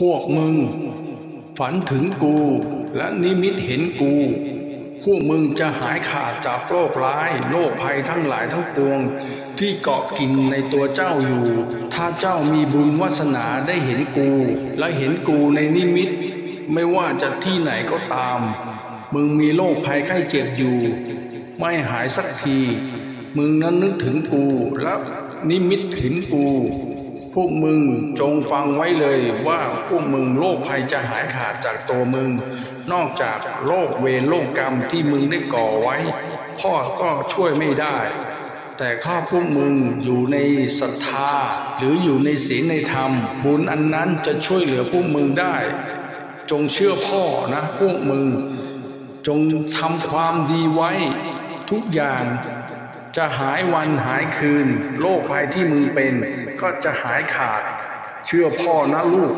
พวกมึง ฝันถึงกูและนิมิตเห็นกู พวกมึงจะหายขาดจากโรคร้ายโรคภัยทั้งหลายทั้งปวง ที่เกาะกินในตัวเจ้าอยู่ ถ้าเจ้ามีบุญวาสนาได้เห็นกู และเห็นกูในนิมิต ไม่ว่าจะที่ไหนก็ตาม มึงมีโรคภัยไข้เจ็บอยู่ ไม่หายสักที มึงนั้นนึกถึงกูและนิมิตถึงกู พวกมึงจงฟังไว้เลยว่าพวกมึงโรคภัยจะหายขาดจากตัวมึง นอกจากโรคเวรโรคกรรมที่มึงได้ก่อไว้พ่อก็ช่วยไม่ได้ แต่ถ้าพวกมึงอยู่ในศรัทธา หรืออยู่ในศีลในธรรม บุญอันนั้นจะช่วยเหลือพวกมึงได้ จงเชื่อพ่อนะพวกมึง จงทำความดีไว้ ทุกอย่าง จะหายวันหายคืน โรคภัยที่มึงเป็น ก็จะหายขาด เชื่อพ่อนะลูก